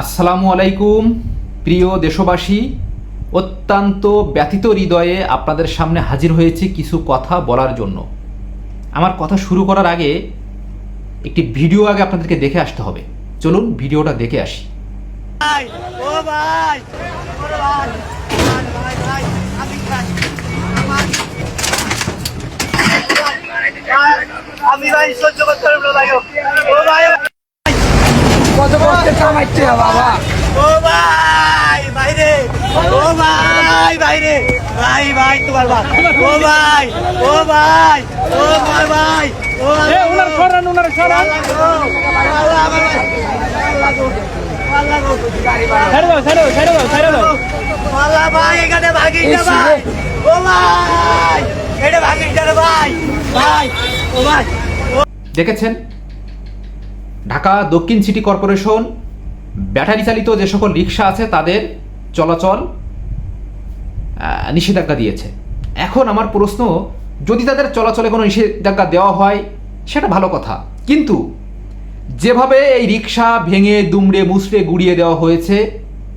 আসসালামু আলাইকুম, প্রিয় দেশবাসী। অত্যন্ত ব্যথিত হৃদয়ে আপনাদের সামনে হাজির হয়েছি কিছু কথা বলার জন্য। আমার কথা শুরু করার আগে একটি ভিডিও আগে আপনাদেরকে দেখে আসতে হবে। চলুন ভিডিওটা দেখে আসি। আমি ভাই সহ্য করতে পারব কত কষ্ট কামাইছে বাবা। ও ভাই বাইরে। ও ভাই বাইরে। ভাই ভাই তোমার ভাই। ও ভাই ও ভাই ও ভাই ভাই। ও উনার সরান উনার সরান। আল্লাহ আমার ভাই আল্লাহ গো ছেড়ে দাও ছেড়ে দাও ছেড়ে দাও ছেড়ে দাও। আল্লাহ ভাই এখানে ভাগিস না ভাই। ও ভাই এটা ভাগিস না ভাই। ভাই ও ভাই। দেখেছেন? ঢাকা দক্ষিণ সিটি কর্পোরেশন ব্যাটারি চালিত যে সকল রিক্সা আছে তাদের চলাচল নিষেধাজ্ঞা দিয়েছে। এখন আমার প্রশ্ন, যদি তাদের চলাচলে কোনো নিষেধাজ্ঞা দেওয়া হয়, সেটা ভালো কথা। কিন্তু যেভাবে এই রিক্সা ভেঙে, দুমড়ে, মুচড়ে গুড়িয়ে দেওয়া হয়েছে,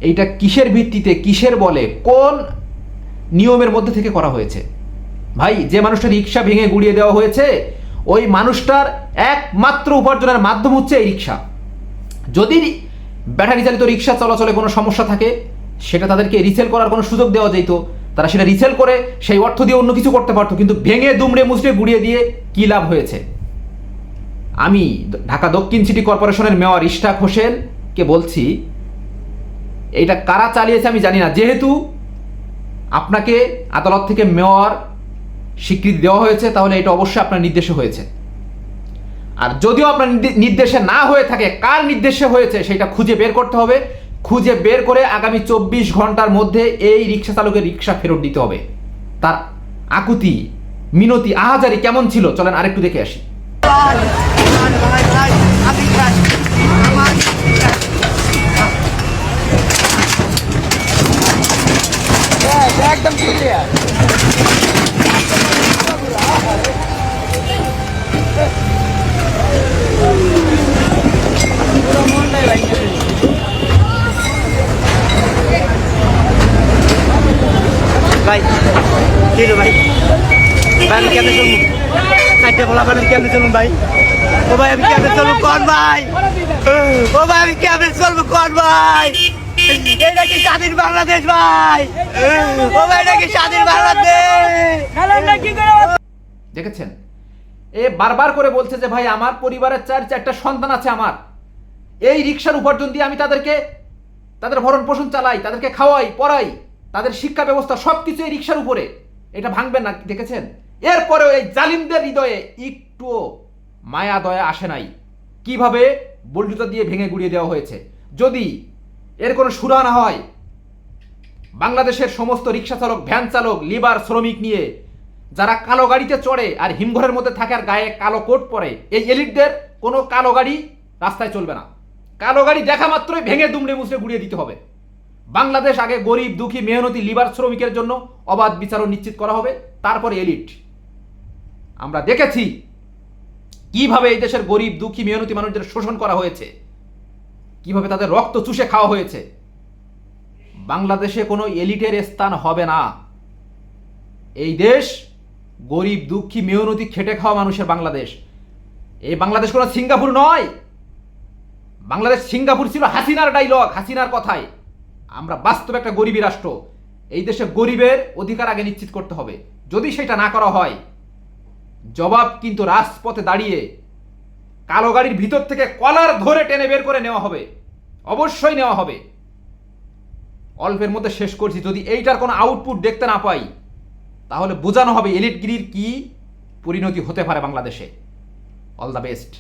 এইটা কিসের ভিত্তিতে, কিসের বলে, কোন নিয়মের মধ্যে থেকে করা হয়েছে? ভাই, যে মানুষটা রিক্সা ভেঙে গুড়িয়ে দেওয়া হয়েছে ওই মানুষটার একমাত্র উপার্জনের মাধ্যম হচ্ছে এই রিক্সা। যদি ব্যাটারি চালিত রিক্সা চলাচলে কোনো সমস্যা থাকে, সেটা তাদেরকে রিসেল করার কোনো সুযোগ দেওয়া যেত। তারা সেটা রিসেল করে সেই অর্থ দিয়ে অন্য কিছু করতে পারতো, কিন্তু ভেঙে, দুমড়ে, মুচড়ে গুড়িয়ে দিয়ে কী লাভ হয়েছে? আমি ঢাকা দক্ষিণ সিটি কর্পোরেশনের মেয়র ইশতাক হোসেনকে বলছি, এইটা কারা চালিয়েছে আমি জানি না। যেহেতু আপনাকে আদালত থেকে মেয়র স্বীকৃতি দেওয়া হয়েছে, তাহলে এটা অবশ্যই আপনার নির্দেশে হয়েছে। আর যদিও আপনার নির্দেশে না হয়ে থাকে, কার নির্দেশে হয়েছে সেটা খুঁজে বের করতে হবে। খুঁজে বের করে আগামী চব্বিশ ঘণ্টার মধ্যে এই রিক্সা চালকের রিক্সা ফেরত দিতে হবে। তার আকুতি, মিনতি, আহাজারি কেমন ছিল? চলেন আরেকটু দেখে আসি। আমার একদম কি ভাই। ভাই আমি কেমনে চলবো কাটতে বলা কেমনে চলুন ভাই? ও ভাই আমি কেমনে চলবো কোন ভাই? ও ভাই আমি কেমনে চলবো কোন ভাই? এটা কি স্বাধীন বাংলাদেশ ভাই? ও ভাই এটা কি স্বাধীন বাংলাদেশ? দেখেছেন? এ বারবার করে বলছে যে ভাই আমার পরিবারের চার চারটা সন্তান আছে আমার। এই রিক্সার উপার্জন দিয়ে আমি তাদেরকে তাদের ভরণ পোষণ চালাই তাদেরকে খাওয়াই পড়াই তাদের শিক্ষা ব্যবস্থা সব কিছু এই রিক্সার উপরে। এটা ভাঙবেন না, দেখেছেন? এরপরেও এই জালিমদের হৃদয়ে একটুও মায়া, দয়া আসে নাই। কীভাবে? বুলডুজার দিয়ে ভেঙে গুড়িয়ে দেওয়া হয়েছে। যদি এর কোনো সুরা না হয়, বাংলাদেশের সমস্ত রিক্সা চালক ভ্যান চালক লিভার শ্রমিক নিয়ে যারা কালো গাড়িতে চড়ে আর হিমঘরের মধ্যে থাকে আর গায়ে কালো কোট পরে, এই এলিটদের কোনো কালো গাড়ি রাস্তায় চলবে না। কালো গাড়ি দেখা মাত্রই ভেঙে দুমড়ে মুচড়ে গুড়িয়ে দিতে হবে। বাংলাদেশ আগে গরিব, দুঃখী, মেহনতি, লিবার শ্রমিকের জন্য অবাধ বিচারও নিশ্চিত করা হবে। তারপরে এলিট। আমরা দেখেছি কীভাবে এই দেশের গরিব, দুঃখী, মেহনতি মানুষদের শোষণ করা হয়েছে। কীভাবে তাদের রক্ত চুষে খাওয়া হয়েছে। বাংলাদেশে কোনো এলিটের স্থান হবে না। এই দেশ গরিব, দুঃখী, মেহনতি, খেটে খাওয়া মানুষের বাংলাদেশ। এই বাংলাদেশ কোনো সিঙ্গাপুর নয়। বাংলাদেশ সিঙ্গাপুর ছিল হাসিনার ডাইলগ হাসিনার কথায়। আমরা বাস্তব একটা গরিবী রাষ্ট্র। এই দেশে গরিবের অধিকার আগে নিশ্চিত করতে হবে। যদি সেটা না করা হয়, জবাব কিন্তু রাজপথে দাঁড়িয়ে কালো গাড়ির ভিতর থেকে কলার ধরে টেনে বের করে নেওয়া হবে। অবশ্যই নেওয়া হবে। অল্পের মধ্যে শেষ করছি। যদি এইটার কোনো আউটপুট দেখতে না পাই, তাহলে বোঝানো হবে এলিটগিরির কি পরিণতি হতে পারে বাংলাদেশে। All the best